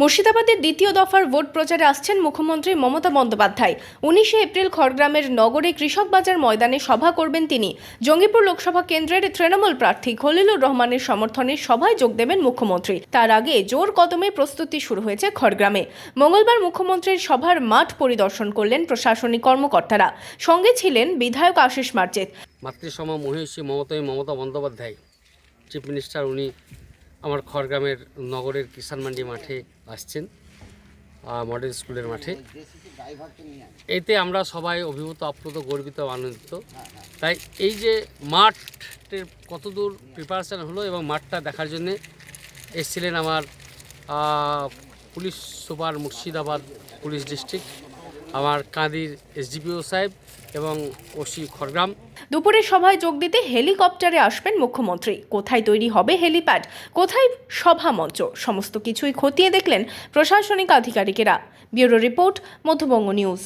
মুর্শিদাবাদের দ্বিতীয় দফার ভোট প্রচারে আসছেন মুখ্যমন্ত্রী মমতা বন্দ্যোপাধ্যায়। উনিশে এপ্রিল খড়গ্রামের নগরে কৃষক বাজার ময়দানে সভা করবেন তিনি। জঙ্গিপুর লোকসভা কেন্দ্রের তৃণমূল প্রার্থী খলিলুর রহমানের সমর্থনে সভায় যোগ দেবেন মুখ্যমন্ত্রী। তার আগে জোর কদমে প্রস্তুতি শুরু হয়েছে খড়গ্রামে। মঙ্গলবার মুখ্যমন্ত্রীর সভার মাঠ পরিদর্শন করলেন প্রশাসনিক কর্মকর্তারা। সঙ্গে ছিলেন বিধায়ক আশিস মার্জেত মাতৃসম মহিষী মমতাই মমতা বন্দ্যোপাধ্যায়। চিফ মিনিস্টার উনি আমার খড়গ্রামের নগরের কিষাণ মান্ডি মাঠে আসছেন মডেল স্কুলের মাঠে। এতে আমরা সবাই অভিভূত আপ্লুত গর্বিত, আনন্দিত। তাই এই যে মাঠের কতদূর প্রিপারেশান হলো এবং মাঠটা দেখার জন্যে এসছিলেন আমার police super Murshidabad police district আমার কাঁদির এসডিপিও সাহেব এবং ওসি খড়গ্রাম। দুপুরের সভায় যোগ দিতে হেলিকপ্টারে আসবেন মুখ্যমন্ত্রী। কোথায় তৈরি হবে হেলিপ্যাড? কোথায় সভা মঞ্চ? সমস্ত কিছুই খতিয়ে দেখলেন প্রশাসনিক আধিকারিকেরা। Bureau report, Madhyabanga news.